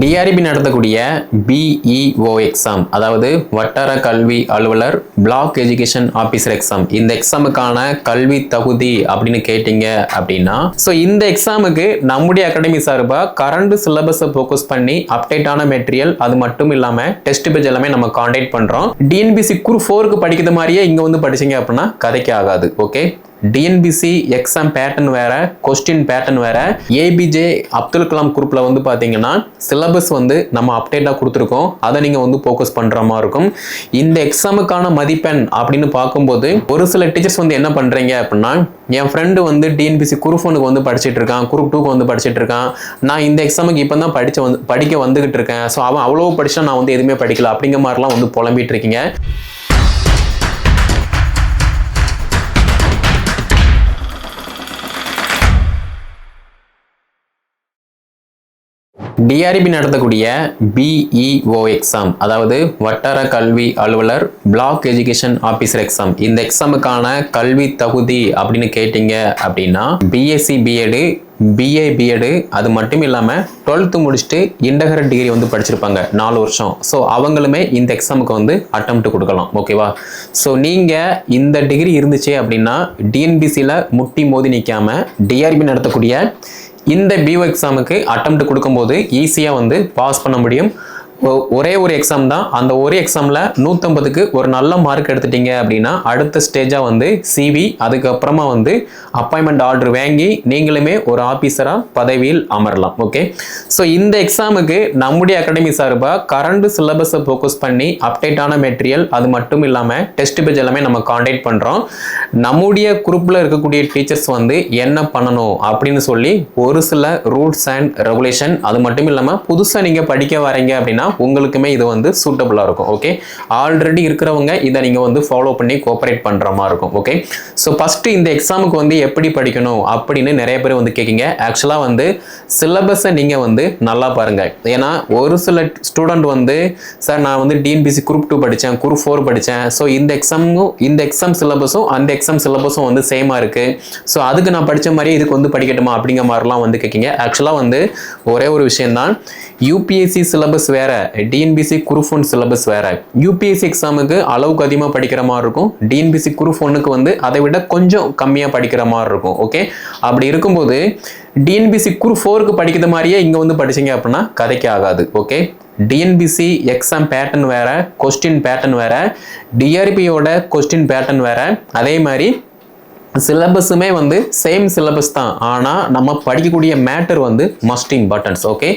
TRP நடத்தக்கூடிய BEO exam அதாவது வட்டார கல்வி அலுவலர் பிளாக் எஜுகேஷன் ஆபீசர் எக்ஸாம் இந்த எக்ஸாமுக்கான கல்வி தகுதி அப்படின்னு கேட்டீங்க அப்படின்னா ஸோ இந்த எக்ஸாமுக்கு நம்முடைய அகாடமி சார்பாக கரண்ட் சிலபஸை ஃபோக்கஸ் பண்ணி அப்டேட்டான மெட்டீரியல் அது மட்டும் இல்லாமல் டெஸ்ட் பேஜ் எல்லாமே நம்ம கான்டாக்ட் பண்ணுறோம் டிஎன்பிசி குரு ஃபோருக்கு படிக்கிற மாதிரியே இங்கே வந்து படிச்சீங்க அப்படின்னா கதைக்கு ஆகாது ஓகே டிஎன்பிசி எக்ஸாம் பேட்டர்ன் வேற கொஸ்டின் பேட்டர்ன் வேற. ஏபிஜே அப்துல் கலாம் குரூப்ல வந்து பாத்தீங்கன்னா சிலபஸ் வந்து நம்ம அப்டேட்டாக கொடுத்துருக்கோம். அதை நீங்கள் வந்து ஃபோக்கஸ் பண்ணுற மாதிரி இருக்கும். இந்த எக்ஸாமுக்கான மதிப்பெண் அப்படின்னு பார்க்கும்போது ஒரு சில டீச்சர்ஸ் வந்து என்ன பண்ணுறீங்க அப்படின்னா என் ஃப்ரெண்டு வந்து டிஎன்பிசி குரூப் ஒனுக்கு வந்து படிச்சுட்டு இருக்கான் குரூப் டூக்கு வந்து படிச்சுட்டு இருக்கான். நான் இந்த எக்ஸாமுக்கு இப்போ தான் படிச்சு வந்து படிக்க வந்துகிட்டு இருக்கேன். ஸோ அவன் அவ்வளோ படிச்சா நான் வந்து எதுவுமே படிக்கல அப்படிங்கிற மாதிரிலாம் வந்து புலம்பிட்டு இருக்கீங்க. டிஆர்பி நடத்தக்கூடிய பிஇஓ எக்ஸாம் அதாவது வட்டார கல்வி அலுவலர் பிளாக் எஜுகேஷன் ஆபீசர் எக்ஸாம் இந்த எக்ஸாமுக்கான கல்வி தகுதி அப்படின்னு கேட்டீங்க அப்படின்னா பிஎஸ்சி பிஎடு பிஏ பிஎடு அது மட்டும் இல்லாமல் டுவெல்த்து முடிச்சுட்டு இன்டகரட் டிகிரி வந்து படிச்சிருப்பாங்க நாலு வருஷம். ஸோ அவங்களுமே இந்த எக்ஸாமுக்கு வந்து அட்டம்ப்ட் கொடுக்கலாம் ஓகேவா ஸோ நீங்கள் இந்த டிகிரி இருந்துச்சு அப்படின்னா டிஎன்பிசியில் முட்டி மோதி நிற்காம டிஆர்பி நடத்தக்கூடிய இந்த பிஓ எக்ஸாமுக்கு அட்டம் கொடுக்கும்போது ஈஸியாக வந்து பாஸ் பண்ண முடியும். ஒரே ஒரு எக்ஸாம் தான். அந்த ஒரு எக்ஸாமில் நூற்றம்பதுக்கு ஒரு நல்ல மார்க் எடுத்துட்டீங்க அப்படின்னா அடுத்த ஸ்டேஜாக வந்து சிவி அதுக்கப்புறமா வந்து அப்பாயின்மெண்ட் ஆர்டர் வாங்கி நீங்களுமே ஒரு ஆஃபீஸராக பதவியில் அமரலாம். ஓகே ஸோ இந்த எக்ஸாமுக்கு நம்முடைய அகாடமி சார்பாக கரண்ட் சிலபஸை ஃபோக்கஸ் பண்ணி அப்டேட்டான மெட்டீரியல் அது மட்டும் இல்லாமல் டெஸ்ட் பேஜ் எல்லாமே நம்ம காண்டாக்ட் பண்ணுறோம் நம்முடைய குரூப்பில் இருக்கக்கூடிய டீச்சர்ஸ் வந்து என்ன பண்ணணும் அப்படின்னு சொல்லி ஒரு சில ரூல்ஸ் அண்ட் ரெகுலேஷன் அது மட்டும் இல்லாமல் புதுசாக நீங்கள் படிக்க வரீங்க அப்படின்னா உங்களுக்குமே இது வந்து சூட்டபுளாக இருக்கும் ஓகே ஆல்ரெடி இருக்கிறவங்க இதை நீங்கள் வந்து ஃபாலோ பண்ணி கோஆப்ரேட் பண்ணுற மாதிரி இருக்கும் ஓகே ஸோ ஃபஸ்ட்டு இந்த எக்ஸாமுக்கு வந்து எப்படி படிக்கணும் அப்படின்னு நிறைய பேர் வந்து கேட்குங்க. ஆக்சுவலாக வந்து சிலபஸை நீங்கள் வந்து நல்லா பாருங்கள் ஏன்னா ஒரு சில ஸ்டூடெண்ட் வந்து சார் நான் வந்து டிஎன்பிசி குரூப் டூ படித்தேன் குரூப் ஃபோர் படித்தேன் ஸோ இந்த எக்ஸாமும் இந்த எக்ஸாம் சிலபஸும் அந்த எக்ஸாம் சிலபஸும் வந்து சேமாக இருக்குது ஸோ அதுக்கு நான் படித்த மாதிரியே இதுக்கு வந்து படிக்கட்டுமா அப்படிங்கிற மாதிரிலாம் வந்து கேட்குங்க. ஆக்சுவலாக வந்து ஒரே ஒரு விஷயம்தான் யூபிஎஸ்சி சிலபஸ் வேறு டிஎன்பிசி குரூப் ஒன் சிலபஸ் வேற. யூபிஎஸ்சி எக்ஸாமுக்கு அளவுக்கு அதிகமாக படிக்கிற மாதிரி இருக்கும். டிஎன்பிசி குரூப் ஒன்னுக்கு வந்து அதை விட கொஞ்சம் கம்மியாக படிக்கிற மாதிரி இருக்கும். ஓகே அப்படி இருக்கும்போது டிஎன்பிசி குரூப் ஃபோருக்கு படிக்கிற மாதிரியே இங்கே வந்து படிச்சீங்க அப்படின்னா கதைக்கு ஆகாது. ஓகே டிஎன்பிசி எக்ஸாம் பேட்டர்ன் வேற கொஸ்டின் பேட்டர்ன் வேற டிஆர்பியோட கொஸ்டின் பேட்டர்ன் வேற அதே மாதிரி சிலபஸுமே வந்து சேம் சிலபஸ் தான். ஆனால் நம்ம படிக்கக்கூடிய மேட்டர் வந்து மஸ்ட் இம்பார்ட்டன்ஸ் ஓகே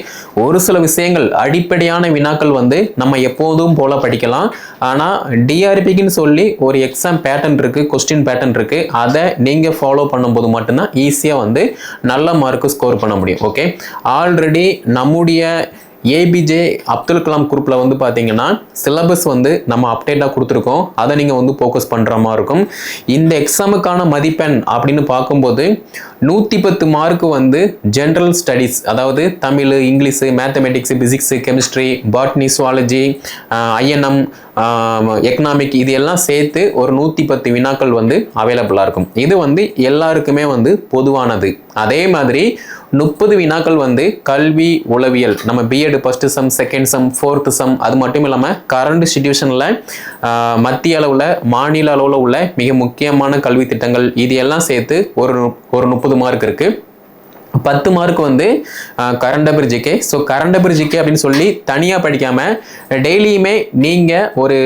ஒரு சில விஷயங்கள் அடிப்படையான வினாக்கள் வந்து நம்ம எப்போதும் போல படிக்கலாம். ஆனால் டிஆர்பிக்குன்னு சொல்லி ஒரு எக்ஸாம் பேட்டர்ன் இருக்குது கொஸ்டின் பேட்டர்ன் இருக்குது அதை நீங்கள் ஃபாலோ பண்ணும்போது மட்டும்தான் ஈஸியாக வந்து நல்ல மார்க்கு ஸ்கோர் பண்ண முடியும் ஓகே ஆல்ரெடி நம்முடைய ஏபிஜே அப்துல் கலாம் குரூப்பில் வந்து பார்த்தீங்கன்னா சிலபஸ் வந்து நம்ம அப்டேட்டாக கொடுத்துருக்கோம். அதை நீங்கள் வந்து ஃபோக்கஸ் பண்ணுற மாதிரி இருக்கும். இந்த எக்ஸாமுக்கான மதிப்பெண் அப்படின்னு பார்க்கும்போது நூற்றி பத்து மார்க்கு வந்து ஜென்ரல் ஸ்டடீஸ் அதாவது Tamil English mathematics physics chemistry botany zoology INM economic இது எல்லாம் சேர்த்து ஒரு நூற்றி பத்து வினாக்கள் வந்து அவைலபிளாக இருக்கும். இது வந்து எல்லாருக்குமே வந்து பொதுவானது. அதே மாதிரி முப்பது வினாக்கள் வந்து கல்வி உளவியல். நம்ம BEd first sem second sem fourth sem அது மட்டும் இல்லாமல் கரண்ட் சுச்சுவேஷனில் மத்திய அளவில் மாநில அளவில் உள்ள மிக முக்கியமான கல்வி திட்டங்கள் இது எல்லாம் சேர்த்து ஒரு ஒரு முப்பது மார்க் இருக்குது பத்து மார்க் வந்து current affair GK so current affair GK அப்படின்னு சொல்லி தனியாக படிக்காமல் டெய்லியுமே நீங்கள் ஒரு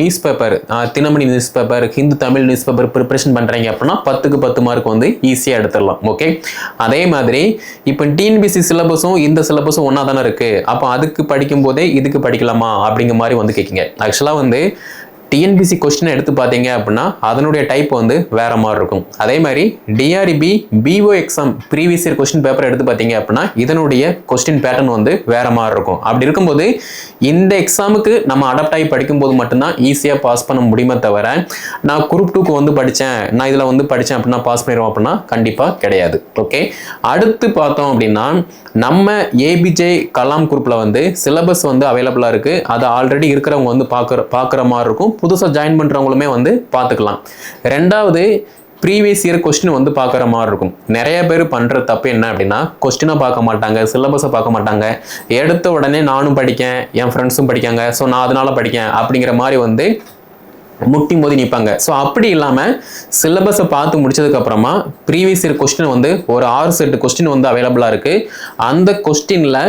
news paper Dinamani news paper Hindu Tamil news paper preparation பண்ணுறீங்க அப்படின்னா பத்துக்கு பத்து மார்க் வந்து ஈஸியாக எடுத்துடலாம். ஓகே அதே மாதிரி இப்போ டிஎன்பிசி சிலபஸும் இந்த சிலபஸும் ஒன்றா தானே இருக்குது அப்போ அதுக்கு படிக்கும் போதே இதுக்கு படிக்கலாமா அப்படிங்கிற மாதிரி வந்து கேட்குங்க. ஆக்சுவலாக வந்து டிஎன்பிசி கொஸ்டின் எடுத்து பார்த்தீங்க அப்படின்னா அதனுடைய டைப் வந்து வேற மாதிரி இருக்கும். அதே மாதிரி TRB PO exam previous year question paper எடுத்து பார்த்தீங்க அப்படின்னா இதனுடைய கொஸ்டின் பேட்டர்ன் வந்து வேற மாதிரி இருக்கும். அப்படி இருக்கும்போது இந்த எக்ஸாமுக்கு நம்ம அடாப்ட் ஆகி படிக்கும்போது மட்டும்தான் ஈஸியாக பாஸ் பண்ண முடியுமே தவிர நான் குரூப் டூக்கு வந்து படித்தேன் நான் இதில் வந்து படித்தேன் அப்படின்னா பாஸ் பண்ணிடுவோம் அப்படின்னா கண்டிப்பாக கிடையாது. ஓகே அடுத்து பார்த்தோம் அப்படின்னா நம்ம ஏபிஜே கலாம் குரூப்பில் வந்து சிலபஸ் வந்து அவைலபிளாக இருக்குது அதை ஆல்ரெடி இருக்கிறவங்க வந்து பார்க்குற பார்க்குற மாதிரி இருக்கும். புதுசாக ஜாயின் பண்ணுறவங்களுமே வந்து பார்த்துக்கலாம். ரெண்டாவது ப்ரீவியஸ் இயர் கொஸ்டின் வந்து பார்க்குற மாதிரி இருக்கும். நிறைய பேர் பண்ணுற தப்பு என்ன அப்படின்னா கொஸ்டினை பார்க்க மாட்டாங்க சிலபஸை பார்க்க மாட்டாங்க. எடுத்த உடனே நானும் படிக்கேன் என் ஃப்ரெண்ட்ஸும் படிக்காங்க ஸோ நான் அதனால் படிக்கேன் அப்படிங்கிற மாதிரி வந்து முட்டி மோதி நிற்பாங்க ஸோ அப்படி இல்லாமல் சிலபஸை பார்த்து முடிச்சதுக்கப்புறமா ப்ரீவியஸ் இயர் கொஸ்டின் வந்து ஒரு ஆறு செட்டு கொஸ்டின் வந்து அவைலபிளாக இருக்குது அந்த கொஸ்டினில்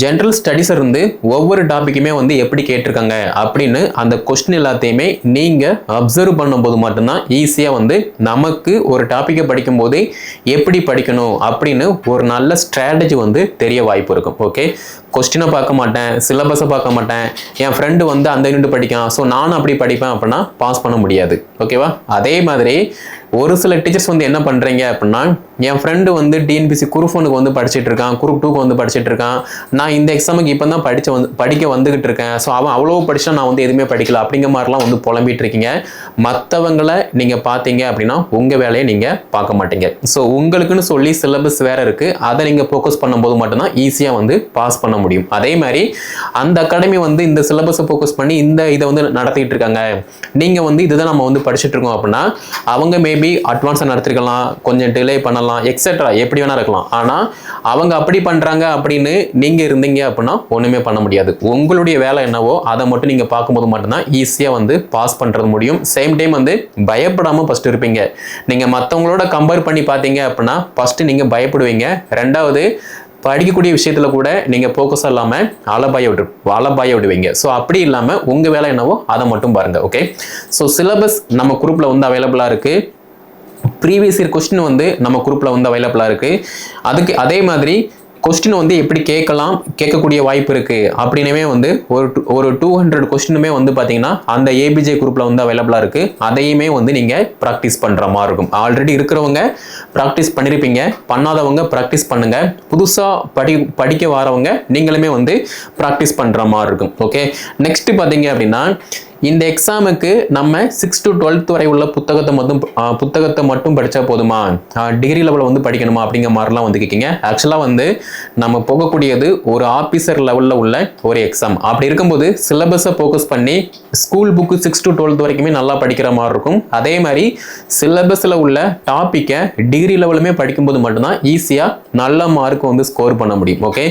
ஜென்ரல் ஸ்டடீஸ் இருந்து ஒவ்வொரு டாப்பிக்குமே வந்து எப்படி கேட்டிருக்காங்க அப்படின்னு அந்த கொஸ்டின் எல்லாத்தையுமே நீங்கள் அப்சர்வ் பண்ணும்போது மட்டும்தான் ஈஸியாக வந்து நமக்கு ஒரு டாப்பிக்கை படிக்கும்போது எப்படி படிக்கணும் அப்படின்னு ஒரு நல்ல ஸ்ட்ராட்டஜி வந்து தெரிய வாய்ப்பு இருக்கும். ஓகே கொஸ்டினை பார்க்க மாட்டேன் சிலபஸை பார்க்க மாட்டேன். என் ஃப்ரெண்டு வந்து அந்த யூனிட் படிக்கான். ஸோ நானும் அப்படி படிப்பேன் அப்படின்னா பாஸ் பண்ண முடியாது. ஓகேவா அதே மாதிரி ஒரு சில டீச்சர்ஸ் வந்து என்ன பண்ணுறீங்க அப்படின்னா என் ஃப்ரெண்டு வந்து டிஎன்பிசி குரூப் ஒனுக்கு வந்து படிச்சுட்டு இருக்கான் குரூப் டூக்கு வந்து படிச்சுட்டு இருக்கான். நான் இந்த எக்ஸாமுக்கு இப்போ தான் படிச்சு வந்து படிக்க வந்துகிட்டு இருக்கேன். ஸோ அவன் அவ்வளோ படிச்சா நான் வந்து எதுவுமே படிக்கல. அப்படிங்கிற மாதிரிலாம் வந்து புலம்பிட்டு இருக்கீங்க. மற்றவங்களை நீங்கள் பார்த்தீங்க அப்படின்னா உங்கள் வேலையை நீங்கள் பார்க்க மாட்டீங்க. ஸோ உங்களுக்குன்னு சொல்லி சிலபஸ் வேறு இருக்குது அதை நீங்கள் ஃபோக்கஸ் பண்ணும்போது மட்டும்தான் ஈஸியாக வந்து பாஸ் பண்ண முடியும். அதே மாதிரி அந்த அகாடமி வந்து இந்த சிலபஸை ஃபோக்கஸ் பண்ணி இந்த இதை வந்து நடத்திக்கிட்டு இருக்காங்க. நீங்கள் வந்து இதுதான் நம்ம வந்து படிச்சுட்டு இருக்கோம் அப்படின்னா அவங்க மேபி அட்வான்ஸாக நடத்திருக்கலாம் கொஞ்சம் டிலே பண்ணலாம் எக்ஸெட்ரா எப்படி வேணால் இருக்கலாம். ஆனால் அவங்க அப்படி பண்ணுறாங்க அப்படின்னு நீங்கள் இருந்தீங்க அப்படின்னா ஒன்றுமே பண்ண முடியாது. உங்களுடைய வேலை என்னவோ அதை மட்டும் நீங்கள் பார்க்கும்போது மட்டும்தான் ஈஸியாக வந்து பாஸ் பண்ணுறது முடியும். சேம் டைம் வந்து பயப்படாமல் ஃபஸ்ட்டு இருப்பீங்க. நீங்கள் மற்றவங்களோட கம்பேர் பண்ணி பார்த்தீங்க அப்படின்னா ஃபஸ்ட்டு நீங்கள் பயப்படுவீங்க. ரெண்டாவது படிக்கக்கூடிய விஷயத்தில் கூட நீங்கள் ஃபோக்கஸ் இல்லாமல் அலபாய விட்டு அலபாய விடுவீங்க. ஸோ அப்படி இல்லாமல் உங்கள் வேலை என்னவோ அதை மட்டும் பாருங்கள் ஓகே ஸோ சிலபஸ் நம்ம குரூப்பில் வந்து அவைலபிளாக இருக்குது ப்ரீவியஸ் இயர் கொஸ்டின் வந்து நம்ம குரூப்பில் வந்து அவைலபிளாக இருக்குது அதுக்கு அதே மாதிரி கொஸ்டின் வந்து எப்படி கேட்கலாம் கேட்கக்கூடிய வாய்ப்பு இருக்குது அப்படின்னுமே வந்து ஒரு ஒரு டூ ஹண்ட்ரட் கொஸ்டினுமே வந்து பார்த்தீங்கன்னா அந்த ஏபிஜே குரூப்பில் வந்து அவைலபிளாக இருக்குது அதையுமே வந்து நீங்கள் ப்ராக்டிஸ் பண்ணுற மாதிரி இருக்கும். ஆல்ரெடி இருக்கிறவங்க ப்ராக்டிஸ் பண்ணியிருப்பீங்க பண்ணாதவங்க ப்ராக்டிஸ் பண்ணுங்கள் புதுசாக படி படிக்க வரவங்க நீங்களுமே வந்து ப்ராக்டிஸ் பண்ணுற மாதிரி இருக்கும். ஓகே நெக்ஸ்ட்டு பார்த்தீங்க அப்படின்னா இந்த எக்ஸாமுக்கு நம்ம சிக்ஸ் டு டுவெல்த் வரை உள்ள புத்தகத்தை மட்டும் புத்தகத்தை மட்டும் படித்தா போதுமா? டிகிரி லெவலில் வந்து படிக்கணுமா? அப்படிங்கிற மாதிரிலாம் வந்து கேட்கிங்க ஆக்சுவலாக வந்து நம்ம போகக்கூடியது ஒரு ஆஃபீஸர் லெவலில் உள்ள ஒரு எக்ஸாம் அப்படி இருக்கும்போது சிலபஸை ஃபோக்கஸ் பண்ணி school book six to twelfth வரைக்குமே நல்லா படிக்கிற மாதிரி இருக்கும். அதே மாதிரி சிலபஸில் உள்ள டாப்பிக்கை டிகிரி லெவலுமே படிக்கும்போது மட்டும்தான் ஈஸியாக நல்ல மார்க் வந்து ஸ்கோர் பண்ண முடியும். ஓகே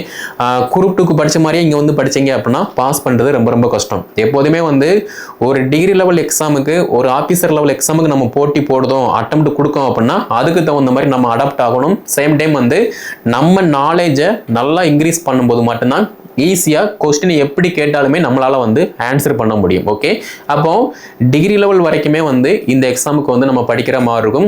குரூப் டூக்கு படித்த மாதிரியே இங்கே வந்து படிச்சீங்க அப்படின்னா பாஸ் பண்ணுறது ரொம்ப ரொம்ப கஷ்டம். எப்போதுமே வந்து ஒரு டிகிரி லெவல் எக்ஸாமுக்கு ஒரு ஆஃபீஸர் லெவல் எக்ஸாமுக்கு நம்ம போட்டி போடுதோம் அட்டம் கொடுக்கோம் அப்படின்னா அதுக்கு தகுந்த மாதிரி நம்ம அடாப்ட் ஆகணும். சேம் டைம் வந்து நம்ம நாலேஜை நல்லா இன்க்ரீஸ் பண்ணும்போது மட்டும்தான் ஈஸியாக கொஸ்டினை எப்படி கேட்டாலுமே நம்மளால் வந்து ஆன்சர் பண்ண முடியும் ஓகே அப்போ டிகிரி லெவல் வரைக்குமே வந்து இந்த எக்ஸாமுக்கு வந்து நம்ம படிக்கிற மாதிரி இருக்கும்.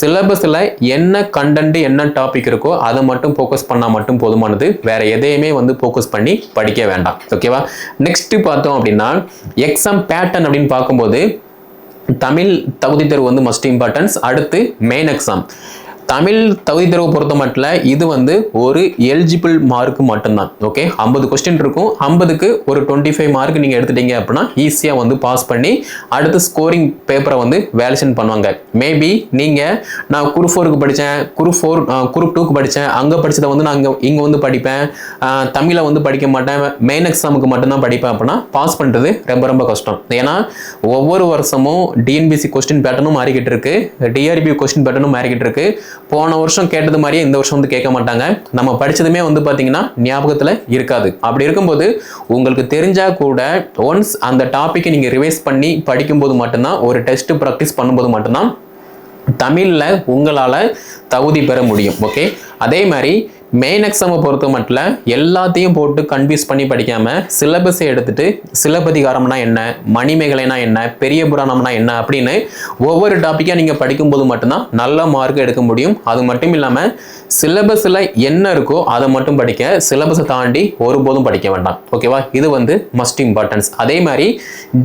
சிலபஸில் என்ன கண்டென்ட் என்ன டாபிக் இருக்கோ அதை மட்டும் ஃபோக்கஸ் பண்ணால் மட்டும் போதுமானது. வேறு எதையுமே வந்து ஃபோக்கஸ் பண்ணி படிக்க வேண்டாம் ஓகேவா நெக்ஸ்ட்டு பார்த்தோம் அப்படின்னா எக்ஸாம் பேட்டர்ன் அப்படின்னு பார்க்கும்போது தமிழ் தகுதி தேர்வு வந்து மஸ்ட் இம்பார்ட்டன்ஸ் அடுத்து மெயின் எக்ஸாம் தமிழ் தகுதி தேர்வு பொறுத்த மட்டும் இது வந்து ஒரு எலிஜிபிள் மார்க் மட்டும்தான் ஓகே ஐம்பது கொஸ்டின் இருக்கும். ஐம்பதுக்கு ஒரு டுவெண்ட்டி ஃபைவ் மார்க் நீங்கள் எடுத்துட்டீங்க அப்படின்னா ஈஸியாக வந்து பாஸ் பண்ணி அடுத்து ஸ்கோரிங் பேப்பரை வந்து வேலிடேஷன் பண்ணுவாங்க. மேபி நீங்கள் நான் குரூப் ஃபோருக்கு படித்தேன் குரூப் ஃபோர் குரூப் டூக்கு படித்தேன் அங்கே படித்ததை வந்து நான் இங்கே இங்கே வந்து படிப்பேன் தமிழை வந்து படிக்க மாட்டேன் மெயின் எக்ஸாமுக்கு மட்டும்தான் படிப்பேன் அப்படின்னா பாஸ் பண்ணுறது ரொம்ப ரொம்ப கஷ்டம். ஏன்னா ஒவ்வொரு வருஷமும் டிஎன்பிசி கொஸ்டின் பேட்டர்னும் மாறிக்கிட்டு இருக்கு டிஆர்பி கொஸ்டின் பேட்டர்னும் மாறிக்கிட்டு இருக்கு. போன வருஷம் கேட்டது மாதிரியே இந்த வருஷம் வந்து கேட்க மாட்டாங்க. நம்ம படித்ததுமே வந்து பார்த்தீங்கன்னா ஞாபகத்தில் இருக்காது. அப்படி இருக்கும்போது உங்களுக்கு தெரிஞ்சால் கூட ஒன்ஸ் அந்த டாப்பிக்கை நீங்கள் ரிவைஸ் பண்ணி படிக்கும்போது மட்டும்தான் ஒரு டெஸ்ட்டு ப்ராக்டிஸ் பண்ணும்போது மட்டும்தான் தமிழில் உங்களால் தகுதி பெற முடியும். ஓகே அதே மாதிரி மெயின் எக்ஸாமை பொறுத்த மட்டும் எல்லாத்தையும் போட்டு கன்ஃபியூஸ் பண்ணி படிக்காமல் சிலபஸை எடுத்துகிட்டு சிலப்பதிகாரம்னா என்ன மணிமேகலைனா என்ன பெரிய புராணம்னா என்ன அப்படின்னு ஒவ்வொரு டாப்பிக்காக நீங்கள் படிக்கும்போது மட்டும்தான் நல்ல மார்க் எடுக்க முடியும். அது மட்டும் இல்லாமல் சிலபஸில் என்ன இருக்கோ அதை மட்டும் படிக்க சிலபஸை தாண்டி ஒருபோதும் படிக்க வேண்டாம். ஓகேவா இது வந்து மஸ்ட் இம்பார்ட்டன்ஸ் அதே மாதிரி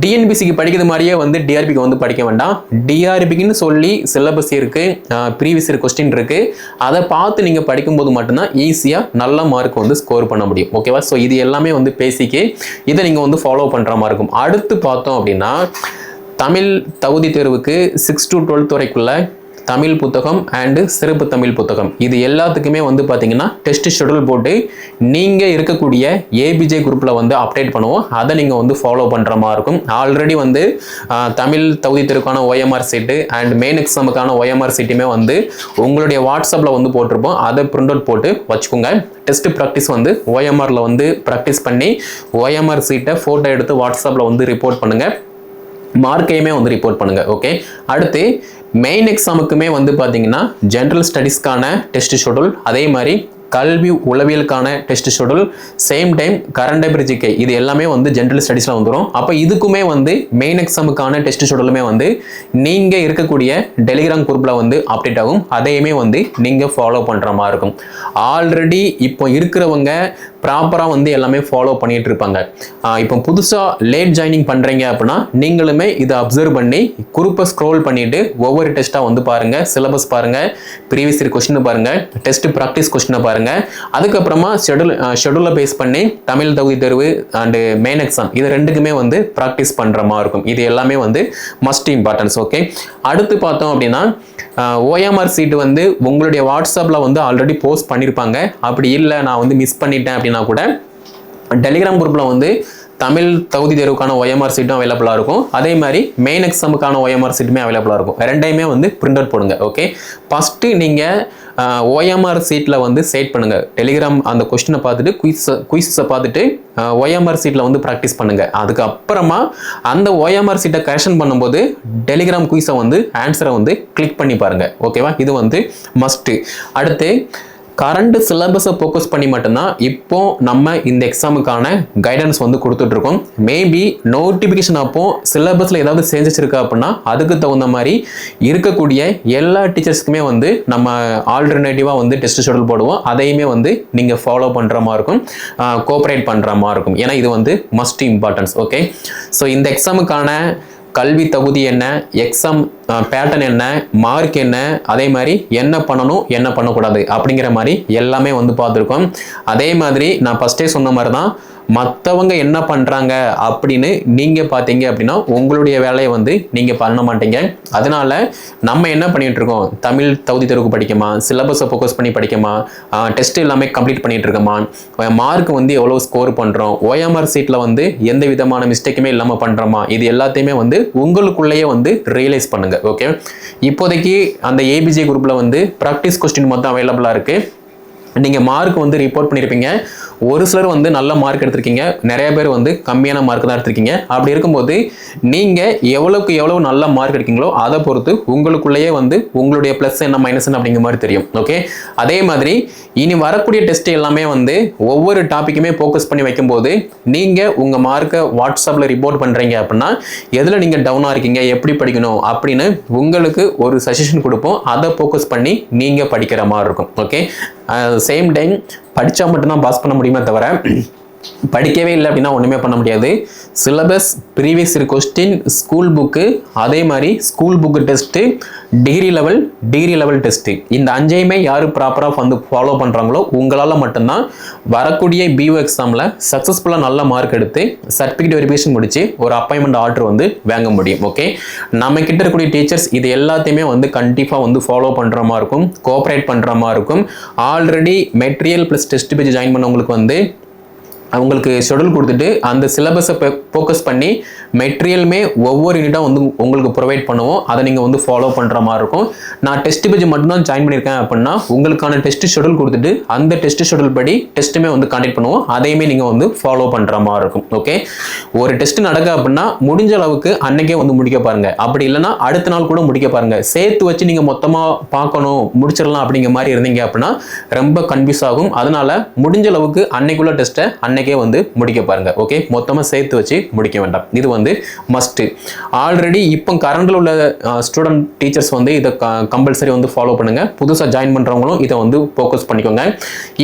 டிஎன்பிசிக்கு படிக்கிறது மாதிரியே வந்து டிஆர்பிக்கு வந்து படிக்க வேண்டாம். டிஆர்பிக்குன்னு சொல்லி சிலபஸ் இருக்குது ப்ரீவியஸ் இயர் கொஸ்டின் இருக்குது அதை பார்த்து நீங்கள் படிக்கும்போது மட்டும்தான் ஈஸியாக நல்ல மார்க் வந்து ஸ்கோர் பண்ண முடியும். ஓகேவா ஸோ இது எல்லாமே வந்து பேசிக்கே இதை நீங்கள் வந்து ஃபாலோ பண்ணுற மாதிரி இருக்கும். அடுத்து பார்த்தோம் அப்படின்னா தமிழ் தகுதி தேர்வுக்கு சிக்ஸ் டு டுவெல்த் வரைக்குள்ள தமிழ் புத்தகம் அண்டு சிறப்பு தமிழ் புத்தகம். இது எல்லாத்துக்குமே வந்து பார்த்தீங்கன்னா டெஸ்ட் ஷெடியூல் போட்டு நீங்கள் இருக்கக்கூடிய ஏபிஜே குரூப்பில் வந்து அப்டேட் பண்ணுவோம். அதை நீங்கள் வந்து ஃபாலோ பண்ணுற மாதிரி இருக்கும். ஆல்ரெடி வந்து தமிழ் தகுதி தெருக்கான சீட்டு அண்ட் மெயின் எக்ஸாமுக்கான ஓஎம்ஆர் சீட்டுமே வந்து உங்களுடைய வாட்ஸ்அப்பில் வந்து போட்டிருப்போம். அதை பிரிண்ட் அவுட் போட்டு வச்சுக்கோங்க. டெஸ்ட் ப்ராக்டிஸ் வந்து ஓஎம்ஆரில் வந்து ப்ராக்டிஸ் பண்ணி ஓஎம்ஆர் சீட்டை ஃபோட்டோ எடுத்து வாட்ஸ்அப்பில் வந்து ரிப்போர்ட் பண்ணுங்கள் மார்க்கையுமே வந்து ரிப்போர்ட் பண்ணுங்கள் ஓகே அடுத்து மெயின் எக்ஸாமுக்குமே வந்து பார்த்தீங்கன்னா ஜென்ரல் ஸ்டடீஸ்க்கான டெஸ்ட் ஷெடியூல் அதே மாதிரி கல்வி உளவியலுக்கான test schedule same time current GK இது எல்லாமே வந்து ஜென்ரல் ஸ்டடீஸில் வந்துடும் அப்போ இதுக்குமே வந்து மெயின் எக்ஸாமுக்கான டெஸ்ட் ஷெடியூலுமே வந்து நீங்கள் இருக்கக்கூடிய டெலிகிராம் குரூப்பில் வந்து அப்டேட் ஆகும். அதையுமே வந்து நீங்கள் ஃபாலோ பண்ணுற மாதிரி இருக்கும். ஆல்ரெடி இப்போ இருக்கிறவங்க ப்ராப்பராக வந்து எல்லாமே ஃபாலோ பண்ணிகிட்டு இருப்பாங்க. இப்போ புதுசாக லேட் ஜாயினிங் பண்ணுறீங்க அப்படின்னா நீங்களுமே இதை அப்சர்வ் பண்ணி குரூப்பை ஸ்க்ரோல் பண்ணிவிட்டு ஒவ்வொரு டெஸ்ட்டாக வந்து பாருங்க. சிலபஸ் பாருங்கள் ப்ரீவியஸ் இயர் கொஸ்டினை பாருங்க. டெஸ்ட் ப்ராக்டிஸ் கொஸ்டினை பாருங்க. அதுக்கப்புறமா ஷெடியூல் ஷெடியூலை பேஸ் பண்ணி தமிழ் தகுதி தேர்வு அண்டு மெயின் எக்ஸாம் இது ரெண்டுக்குமே வந்து ப்ராக்டிஸ் பண்ணுற மாதிரி இருக்கும். இது எல்லாமே வந்து மஸ்ட் இம்பார்ட்டன்ஸ் ஓகே அடுத்து பார்த்தோம் அப்படின்னா ஓஎம்ஆர் சீட்டு வந்து உங்களுடைய வாட்ஸ்அப்பில் வந்து ஆல்ரெடி போஸ்ட் பண்ணியிருப்பாங்க அப்படி இல்லை நான் வந்து மிஸ் பண்ணிட்டேன் அப்படின்னா கூட டெலிகிராம் குரூப்பில் வந்து தமிழ் தகுதி தேர்வுக்கான ஒயம்ஆர் சீட்டும் அவைலபிளாக இருக்கும். அதே மாதிரி மெயின் எக்ஸாமுக்கான ஒயம்ஆர் சீட்டுமே அவைலபிளாக இருக்கும். ரெண்டையுமே வந்து பிரிண்ட் அவுட் போடுங்க ஓகே ஃபஸ்ட்டு நீங்கள் ஓஎம்ஆர் சீட்டில் வந்து செட் பண்ணுங்கள் டெலிகிராம் அந்த கொஸ்டினை பார்த்துட்டு குயிஸ் குயிஸை பார்த்துட்டு ஓஎம்ஆர் சீட்டில் வந்து ப்ராக்டிஸ் பண்ணுங்கள் அதுக்கப்புறமா அந்த ஓஎம்ஆர் சீட்டை கரெக்ஷன் பண்ணும்போது டெலிகிராம் குயிஸை வந்து ஆன்சரை வந்து கிளிக் பண்ணி பாருங்கள் ஓகேவா இது வந்து மஸ்ட்டு அடுத்து கரண்ட் சிலபஸை ஃபோக்கஸ் பண்ணி மட்டும்தான் இப்போ நம்ம இந்த எக்ஸாமுக்கான கைடன்ஸ் வந்து கொடுத்துட்ருக்கோம். மேபி நோட்டிஃபிகேஷன் அப்போ சிலபஸில் ஏதாவது செஞ்சிச்சிருக்கா அப்படின்னா அதுக்கு தகுந்த மாதிரி இருக்கக்கூடிய எல்லா டீச்சர்ஸ்க்குமே வந்து நம்ம ஆல்டர்னேட்டிவாக வந்து டெஸ்ட் ஷெடியூல் போடுவோம். அதையுமே வந்து நீங்கள் ஃபாலோ பண்ணுற மாதிரி இருக்கும். கோஆப்ரேட் பண்ணுற மாதிரி இருக்கும். ஏன்னா இது வந்து மஸ்ட் இம்பார்ட்டன்ஸ் ஓகே ஸோ இந்த எக்ஸாமுக்கான கல்வி தகுதி என்ன எக்ஸாம் பேட்டர்ன் என்ன மார்க் என்ன அதே மாதிரி என்ன பண்ணணும் என்ன பண்ணக்கூடாது அப்படிங்கிற மாதிரி எல்லாமே வந்து பார்த்துருக்கோம். அதே மாதிரி நான் ஃபஸ்ட்டே சொன்ன மாதிரி தான் மற்றவங்க என்ன பண்ணுறாங்க அப்படின்னு நீங்கள் பார்த்தீங்க அப்படின்னா உங்களுடைய வேலையை வந்து நீங்கள் பண்ண மாட்டீங்க. அதனால் நம்ம என்ன பண்ணிகிட்ருக்கோம் இருக்கோம்? தமிழ் தகுதி தேர்வுக்கு படிக்குமா? சிலபஸை ஃபோக்கஸ் பண்ணி படிக்குமா? டெஸ்ட் எல்லாமே கம்ப்ளீட் பண்ணிட்டு இருக்கோமா? மார்க் வந்து எவ்வளோ ஸ்கோர் பண்ணுறோம் ஓஎம்ஆர் சீட்டில் வந்து எந்த விதமான மிஸ்டேக்குமே இல்லாமல் பண்ணுறோமா இது எல்லாத்தையுமே வந்து உங்களுக்குள்ளேயே வந்து ரியலைஸ் பண்ணுங்கள் ஓகே இப்போதைக்கு அந்த ஏபிஜே குரூப்பில் வந்து ப்ராக்டிஸ் கொஸ்டின் மொத்தம் அவைலபிளாக இருக்குது நீங்கள் மார்க் வந்து ரிப்போர்ட் பண்ணியிருப்பீங்க ஒரு சிலர் வந்து நல்ல மார்க் எடுத்திருக்கீங்க. நிறைய பேர் வந்து கம்மியான மார்க் தான் எடுத்திருக்கீங்க. அப்படி இருக்கும்போது நீங்கள் எவ்வளோக்கு எவ்வளோ நல்ல மார்க் எடுக்கீங்களோ அதை பொறுத்து உங்களுக்குள்ளேயே வந்து உங்களுடைய ப்ளஸ் என்ன மைனஸ் என்ன அப்படிங்கிற மாதிரி தெரியும். ஓகே அதே மாதிரி இனி வரக்கூடிய டெஸ்ட் எல்லாமே வந்து ஒவ்வொரு டாப்பிக்குமே ஃபோக்கஸ் பண்ணி வைக்கும்போது நீங்கள் உங்கள் மார்க்கை வாட்ஸ்அப்பில் ரிப்போர்ட் பண்ணுறீங்க அப்படின்னா எதில் நீங்கள் டவுனாக இருக்கீங்க எப்படி படிக்கணும் அப்படின்னு உங்களுக்கு ஒரு சஜஷன் கொடுப்போம். அதை ஃபோக்கஸ் பண்ணி நீங்கள் படிக்கிற மாதிரி இருக்கும். ஓகே சேம் டைம் படித்தா மட்டும்தான் பாஸ் பண்ண முடியுமே தவிர படிக்கவே இல்லை அப்படின்னா ஒன்றுமே பண்ண முடியாது. Syllabus previous year question school book அதே மாதிரி school book test degree level degree level test இந்த அஞ்சையுமே யார் ப்ராப்பராக வந்து ஃபாலோ பண்ணுறாங்களோ உங்களால் மட்டும்தான் வரக்கூடிய பிஓ எக்ஸாமில் சக்ஸஸ்ஃபுல்லாக நல்ல மார்க் எடுத்து சர்டிஃபிகேட் வெரிஃபிகேஷன் முடித்து ஒரு அப்பாயின்மெண்ட் ஆர்டர் வந்து வாங்க முடியும் ஓகே நம்ம கிட்ட இருக்கக்கூடிய டீச்சர்ஸ் இது எல்லாத்தையுமே வந்து கண்டிப்பாக வந்து ஃபாலோ பண்ணுற மாதிரி இருக்கும் கோஆப்ரேட் பண்ணுற மாதிரி இருக்கும். Already material plus test page join பண்ணவங்களுக்கு வந்து அவங்களுக்கு ஷெடியூல் கொடுத்துட்டு அந்த சிலபஸை ஃபோக்கஸ் பண்ணி மெட்டீரியலுமே ஒவ்வொரு யூனிட்டாக வந்து உங்களுக்கு ப்ரொவைட் பண்ணுவோம். அதை நீங்கள் வந்து ஃபாலோ பண்ணுற மாதிரி இருக்கும். நான் டெஸ்ட் பேஜ் மட்டும்தான் ஜாயின் பண்ணியிருக்கேன் அப்படின்னா உங்களுக்கான டெஸ்ட் ஷெடியூல் கொடுத்துட்டு அந்த டெஸ்ட் ஷெடியூல் படி டெஸ்ட்டுமே வந்து கண்டக்ட் பண்ணுவோம். அதையுமே நீங்கள் வந்து ஃபாலோ பண்ணுற மாதிரி இருக்கும். ஓகே ஒரு டெஸ்ட் நடக்க அப்படின்னா முடிஞ்ச அளவுக்கு அன்னைக்கே வந்து முடிக்க பாருங்கள் அப்படி இல்லைன்னா அடுத்த நாள் கூட முடிக்க பாருங்கள் சேர்த்து வச்சு நீங்கள் மொத்தமாக பார்க்கணும் முடிச்சிடலாம் அப்படிங்கிற மாதிரி இருந்தீங்க அப்படின்னா ரொம்ப கன்ஃபியூஸ் ஆகும். அதனால் முடிஞ்ச அளவுக்கு அன்னைக்குள்ள டெஸ்ட்டை அன்னைக்கே வந்து முடிக்க பாருங்க. ஓகே மொத்தமாக சேர்த்து வச்சு முடிக்க வேண்டாம். இது வந்து வந்து மஸ்ட்டு ஆல்ரெடி இப்போ கரண்டில் உள்ள ஸ்டூடெண்ட் டீச்சர்ஸ் வந்து இதை கம்பல்சரி வந்து ஃபாலோ பண்ணுங்க. புதுசாக ஜாயின் பண்ணுறவங்களும் இதை வந்து ஃபோக்கஸ் பண்ணிக்கோங்க.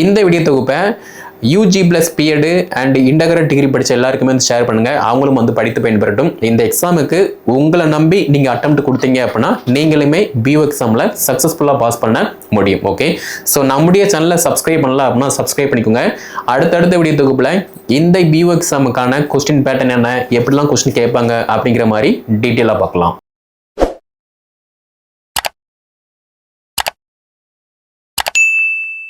இந்த வீடியோ தொகுப்பை UG plus BEd and integrate degree படித்த எல்லாருக்குமே வந்து ஷேர் பண்ணுங்க. அவங்களும் வந்து படித்து பயன்பெறட்டும். இந்த எக்ஸாமுக்கு உங்களை நம்பி நீங்கள் அட்டம் கொடுத்தீங்க அப்படின்னா நீங்களுமே பிஓ எக்ஸாமில் சக்ஸஸ்ஃபுல்லாக பாஸ் பண்ண முடியும். ஓகே ஸோ நம்முடைய சேனலை சப்ஸ்கிரைப் பண்ணல அப்படின்னா சப்ஸ்கிரைப் பண்ணிக்கோங்க. அடுத்தடுத்த வீடியோ தொகுப்பில் இந்த பிஓ எக்ஸாமுக்கான கொஸ்டின் பேட்டர்ன் என்ன எப்படிலாம் கொஸ்டின் கேட்பாங்க அப்படிங்கிற மாதிரி டீட்டெயிலாக பார்க்கலாம்.